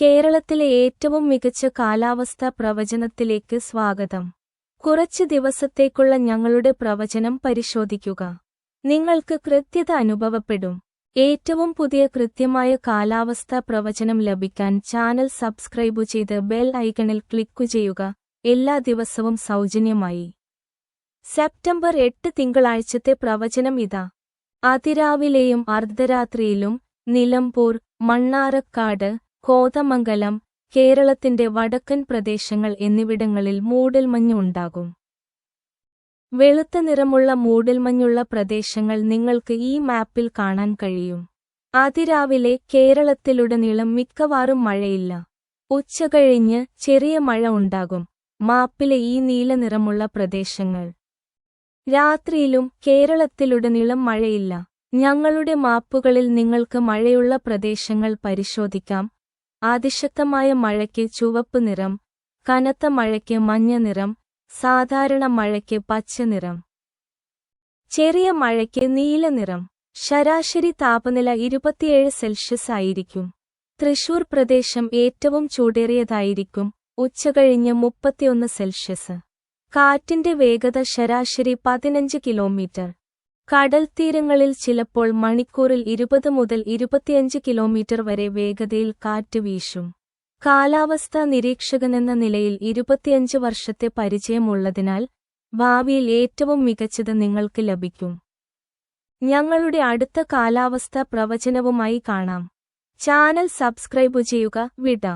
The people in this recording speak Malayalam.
കേരളത്തിലെ ഏറ്റവും മികച്ച കാലാവസ്ഥാ പ്രവചനത്തിലേക്ക് സ്വാഗതം. കുറച്ച് ദിവസത്തേക്കുള്ള ഞങ്ങളുടെ പ്രവചനം പരിശോധിക്കുക. നിങ്ങൾക്ക് കൃത്യത അനുഭവപ്പെടും. ഏറ്റവും പുതിയ കൃത്യമായ കാലാവസ്ഥാ പ്രവചനം ലഭിക്കാൻ ചാനൽ സബ്സ്ക്രൈബ് ചെയ്ത് ബെൽ ഐക്കണിൽ ക്ലിക്കു ചെയ്യുക. എല്ലാ ദിവസവും സൗജന്യമായി. സെപ്റ്റംബർ എട്ട് തിങ്കളാഴ്ചത്തെ പ്രവചനം ഇതാ. അതിരാവിലെയും അർദ്ധരാത്രിയിലും നിലമ്പൂർ മണ്ണാറക്കാട് കോതമംഗലം കേരളത്തിന്റെ വടക്കൻ പ്രദേശങ്ങൾ എന്നിവിടങ്ങളിൽ മൂടൽമഞ്ഞ് ഉണ്ടാകും. വെളുത്ത നിറമുള്ള മൂടൽമഞ്ഞുള്ള പ്രദേശങ്ങൾ നിങ്ങൾക്ക് ഈ മാപ്പിൽ കാണാൻ കഴിയും. അതിരാവിലെ കേരളത്തിലുടനീളം മിക്കവാറും മഴയില്ല. ഉച്ചകഴിഞ്ഞ് ചെറിയ മഴ ഉണ്ടാകും. മാപ്പിലെ ഈ നീല നിറമുള്ള പ്രദേശങ്ങൾ. രാത്രിയിലും കേരളത്തിലുടനീളം മഴയില്ല. ഞങ്ങളുടെ മാപ്പുകളിൽ നിങ്ങൾക്ക് മഴയുള്ള പ്രദേശങ്ങൾ പരിശോധിക്കാം. അതിശക്തമായ മഴയ്ക്ക് ചുവപ്പ് നിറം കനത്ത മഴയ്ക്ക് മഞ്ഞ നിറം സാധാരണ മഴയ്ക്ക് പച്ച നിറം. ചെറിയ മഴയ്ക്ക് നീല നിറം. ശരാശരി താപനില ഇരുപത്തിയേഴ് സെൽഷ്യസ് ആയിരിക്കും. തൃശൂർ പ്രദേശം ഏറ്റവും ചൂടേറിയതായിരിക്കും ഉച്ചകഴിഞ്ഞ് മുപ്പത്തിയൊന്ന് സെൽഷ്യസ്. കാറ്റിന്റെ വേഗത ശരാശരി പതിനഞ്ച് കിലോമീറ്റർ. കടൽ തീരങ്ങളിൽ ചിലപ്പോൾ മണിക്കൂറിൽ ഇരുപത് മുതൽ ഇരുപത്തിയഞ്ച് കിലോമീറ്റർ വരെ വേഗതയിൽ കാറ്റ് വീശും. കാലാവസ്ഥാ നിരീക്ഷകനെന്ന നിലയിൽ ഇരുപത്തിയഞ്ച് വർഷത്തെ പരിചയമുള്ളതിനാൽ ഭാവിയിൽ ഏറ്റവും മികച്ചത് നിങ്ങൾക്ക് ലഭിക്കും. ഞങ്ങളുടെ അടുത്ത കാലാവസ്ഥാ പ്രവചനവുമായി കാണാം. ചാനൽ സബ്സ്ക്രൈബ് ചെയ്യുക വിട.